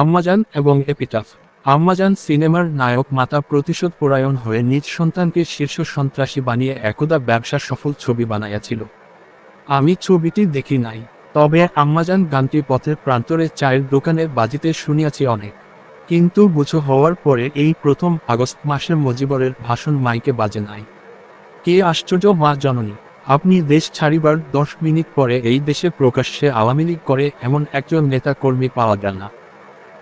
আম্মাজান এবং এপিটাফ। আম্মাজান সিনেমার নায়ক মাতা প্রতিশোধ পরায়ণ হয়ে নিজ সন্তানকে শীর্ষ সন্ত্রাসী বানিয়ে একদা ব্যবসা সফল ছবি বানাইয়াছিল। আমি ছবিটি দেখি নাই, তবে আম্মাজান গানটি পথের প্রান্তরে চায়ের দোকানে বাজিতে শুনিয়াছি অনেক। কিন্তু বুঝো হওয়ার পরে এই প্রথম আগস্ট মাসে মজিবরের ভাষণ মাইকে বাজে নাই। কে আশ্চর্য মা জননী, আপনি দেশ ছাড়িবার দশ মিনিট পরে এই দেশে প্রকাশ্যে আওয়ামী লীগ করে এমন একজন নেতা কর্মী পাওয়া গেল না।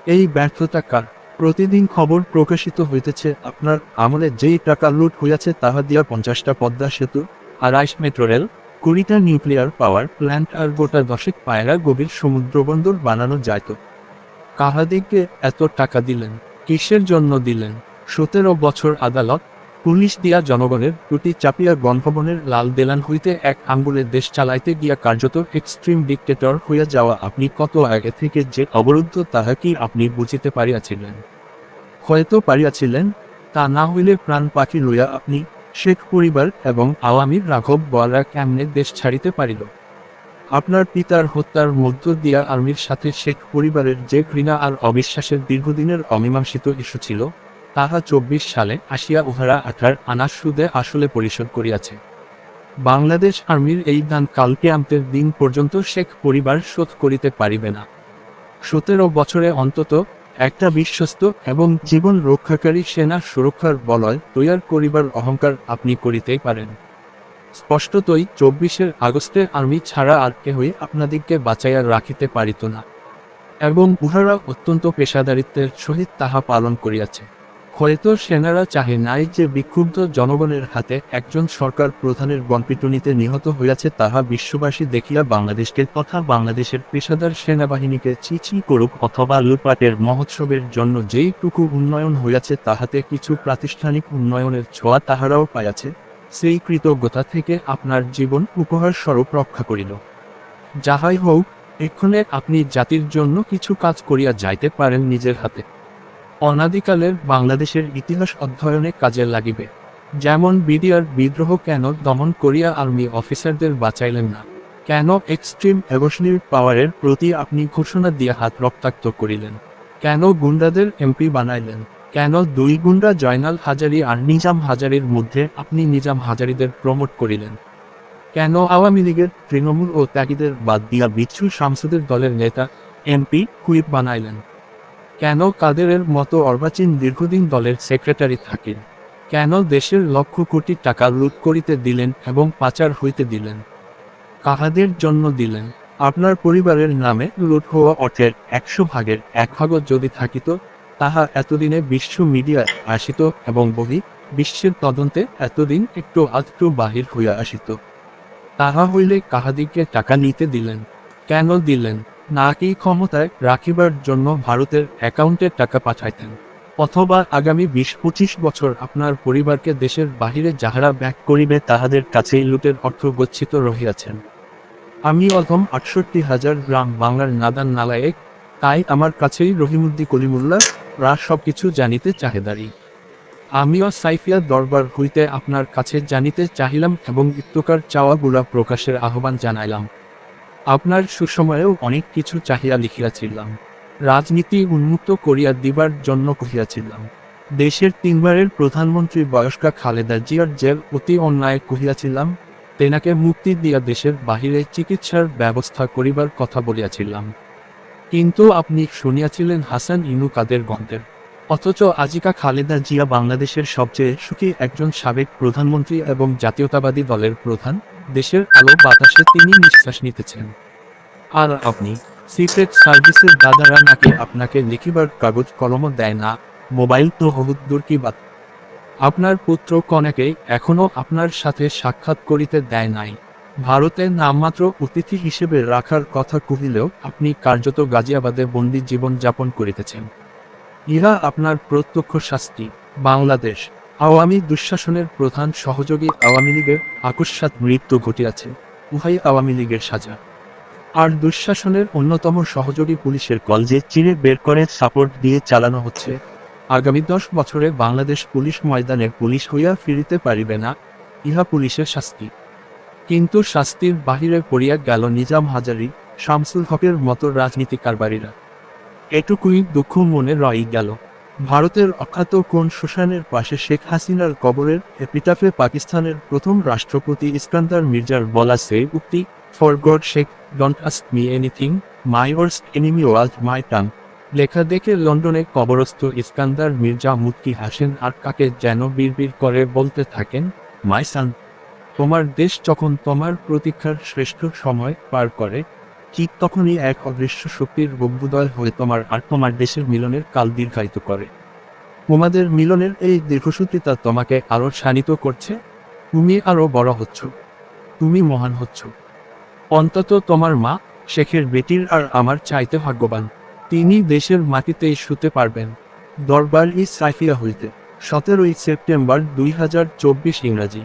এই ব্যর্থতা কার প্রতিদিন খবর প্রকাশিত হইতেছে, আপনার আমলে যেই টাকা লুট হইয়াছে তাহা দিয়া পঞ্চাশটা পদ্মা সেতু আর আড়াইশ মেট্রো রেল, কুড়িটা নিউক্লিয়ার পাওয়ার প্ল্যান্ট আর গোটা দশেক পায়রা গভীর সমুদ্রবন্দর বানানো যাইত। কাহাদিকে এত টাকা দিলেন? কিসের জন্য দিলেন? সতেরো বছর আদালত পুলিশ দিয়া জনগণের প্রতি চাপিয়া গণভবনের লাল দেলান হইতে এক আঙ্গুলের দেশ চালাইতে গিয়া কার্যত এক্সট্রিম ডিক্টেটর হইয়া যাওয়া আপনি কত আগে থেকে যে অবরুদ্ধ, তাহা কি আপনি বুঝিতে পারিয়াছিলেন? হয়তো পারিয়াছিলেন, তা না হইলে প্রাণ পাখি লইয়া আপনি শেখ পরিবার এবং আওয়ামীর রাঘব বলা কেমনে দেশ ছাড়িতে পারিল? আপনার পিতার হত্যার মধ্য দিয়া আর্মির সাথে শেখ পরিবারের যে ঘৃণা আর অবিশ্বাসের দীর্ঘদিনের অমীমাংসিত ইস্যু ছিল তাহা চব্বিশ সালে আসিয়া উহারা আঠার আনা সুদে আসলে পরিশোধ করিয়াছে। বাংলাদেশ আর্মির এই দান কালকে আমতের দিন পর্যন্ত শেখ পরিবার শোধ করিতে পারিবে না। সতেরো বছরে অন্তত একটা বিশ্বস্ত এবং জীবন রক্ষাকারী সেনা সুরক্ষার বলয় তৈয়ার করিবার অহংকার আপনি করিতেই পারেন। স্পষ্টতই চব্বিশের আগস্টে আর্মি ছাড়া আর কেহই আপনাদিগকে বাঁচাইয়া রাখিতে পারিত না। এবং উহারা অত্যন্ত পেশাদারিত্বের সহিত তাহা পালন করিয়াছে। হয়তো সেনারা চাহে নাই যে বিক্ষুব্ধ জনগণের হাতে একজন সরকার প্রধানের গণপিটুনিতে নিহত হইয়াছে তাহা বিশ্ববাসী দেখিয়া বাংলাদেশকে তথা বাংলাদেশের পেশাদার সেনাবাহিনীকে চিচি করুক অথবা লুটপাটের মহোৎসবের জন্য যেইটুকু উন্নয়ন হইয়াছে তাহাতে কিছু প্রাতিষ্ঠানিক উন্নয়নের ছোঁয়া তাহারাও পাইয়াছে, সেই কৃতজ্ঞতা থেকে আপনার জীবন উপহার স্বরূপ রক্ষা করিল। যাহাই হোক, এক্ষণে আপনি জাতির জন্য কিছু কাজ করিয়া যাইতে পারেন নিজের হাতে। অনাদিকালের বাংলাদেশের ইতিহাস অধ্যয়নে কাজে লাগিবে। যেমন বিডিআর বিদ্রোহ কেন দমন করিয়া আর্মি অফিসারদের বাঁচাইলেন না, কেন এক্সট্রিম অ্যাবসনির পাওয়ারের প্রতি আপনি ঘোষণা দিয়ে হাত রক্তাক্ত করিলেন, কেন গুন্ডাদের এমপি বানাইলেন, কেন দুই গুন্ডা জয়নাল হাজারি আর নিজাম হাজারির মধ্যে আপনি নিজাম হাজারিদের প্রমোট করিলেন, কেন আওয়ামী লীগের তৃণমূল ও ত্যাগীদের বাদ দিয়া বিচ্ছু শামসুদের দলের নেতা এমপি কুইপ বানাইলেন। কেন কাদেরের মতো অর্বাচীন দীর্ঘদিন দলের সেক্রেটারি থাকেন কেন দেশের লক্ষ কোটি টাকা লুট করিতে দিলেন এবং পাচার হইতে দিলেন? কাহাদের জন্য দিলেন? আপনার পরিবারের নামে লুট হওয়া অর্থের একশো ভাগের এক ভাগও যদি থাকিত, তাহা এতদিনে বিশ্ব মিডিয়ায় আসিত এবং বহি বিশ্বের তদন্তে এতদিন একটু আধটু বাহির হইয়া আসিত। তাহা হইলে কাহাদিকে টাকা নিতে দিলেন? কেন দিলেন? নাকি ক্ষমতায় রাখিবার জন্য ভারতের অ্যাকাউন্টে টাকা পাঠাইতেন। অথবা আগামী বিশ পঁচিশ বছর আপনার পরিবারকে দেশের বাহিরে যাহারা ব্যাক করিবে তাহাদের কাছেই লুটের অর্থ গচ্ছিত রহিয়াছেন। আমি অধম আটষট্টি হাজার গ্রাম বাংলার নাদান নালায়েক, তাই আমার কাছেই রহিমুদ্দি কলিমুল্লাহ রা সবকিছু জানিতে চাহেদারি। আমিও সাইফিয়া দরবার হইতে আপনার কাছে জানিতে চাহিলাম এবং ইত্যকার চাওয়াগুলা প্রকাশের আহ্বান জানাইলাম। আপনার সুসময়েও অনেক কিছু চাহিয়া লিখিয়াছিলাম। রাজনীতি উন্মুক্ত করিয়া দিবার জন্য কহিয়াছিলাম। দেশের তিনবারের প্রধানমন্ত্রী বয়স্কা খালেদা জিয়ার জেল অতি অন্যায় কহিয়াছিলাম, তেনাকে মুক্তি দিয়া দেশের বাহিরে চিকিৎসার ব্যবস্থা করিবার কথা বলিয়াছিলাম। কিন্তু আপনি শুনিয়াছিলেন হাসান ইনু কাদের গন্ধের। অথচ আজিকা খালেদা জিয়া বাংলাদেশের সবচেয়ে সুখী একজন সাবেক প্রধানমন্ত্রী এবং জাতীয়তাবাদী দলের প্রধান। দেশের আলো বাতাসে তিনি নিঃশ্বাস নিতেছেন। আর আপনি সিক্রেট সার্ভিসের দাদারা নাকি আপনাকে লিখিবার কাগজ কলমও দেয় না? মোবাইল তো হলুদ দূর কি বাত। আপনার পুত্র কনেকে এখনও আপনার সাথে সাক্ষাৎ করিতে দেয় নাই। ভারতে নামমাত্র অতিথি হিসেবে রাখার কথা কহিলেও আপনি কার্যত গাজিয়াবাদে বন্দি জীবন যাপন করিতেছেন। ইহা আপনার প্রত্যক্ষ শাস্তি। বাংলাদেশ আওয়ামী দুঃশাসনের প্রধান সহযোগী আওয়ামী লীগের আকস্মাত মৃত্যু ঘটিয়াছে। উহাই আওয়ামী লীগের সাজা। আর দুঃশাসনের অন্যতম সহযোগী পুলিশের কলজে চিরে বের করে সাপোর্ট দিয়ে চালানো হচ্ছে। আগামী দশ বছরে বাংলাদেশ পুলিশ ময়দানে পুলিশ হইয়া ফিরিতে পারিবে না, ইহা পুলিশের শাস্তি। কিন্তু শাস্তির বাহিরে পড়িয়া গেল নিজাম হাজারি, শামসুল হকের মতো রাজনীতি কারবারীরা এটুকুই দুঃখ মনে রয়ে গেল। ভারতের অখ্যাত কোন শ্মশানের পাশে শেখ হাসিনার কবরের এপিটাফে পাকিস্তানের প্রথম রাষ্ট্রপতি ইস্কান্দার মির্জার বলা সে উক্তি for God sake don't ask me anything my worst enemy was my টান লেখা দেখে লন্ডনে কবরস্থ ইস্কান্দার মির্জা মুক্তি হাসেন আর কাকে যেন বিড়বিড় করে বলতে থাকেন মাই সান তোমার দেশ যখন তোমার প্রতীক্ষার শ্রেষ্ঠ সময় পার করে ঠিক তখনই এক অদৃশ্য শক্তির অভ্যুদয় হয়ে তোমার আর তোমার দেশের মিলনের কাল দীর্ঘায়িত করে। তোমাদের মিলনের এই দীর্ঘসূত্রিতা তোমাকে আরও শানিত করছে। তুমি আরও বড় হচ্ছ। তুমি মহান হচ্ছ। অন্তত তোমার মা, শেখের বেটির আর আমার চাইতে ভাগ্যবান। তিনি দেশের মাটিতেই শুতে পারবেন। দরবার ই সাইফিয়া হইতে, সতেরোই সেপ্টেম্বর দুই হাজার চব্বিশ ইংরাজি।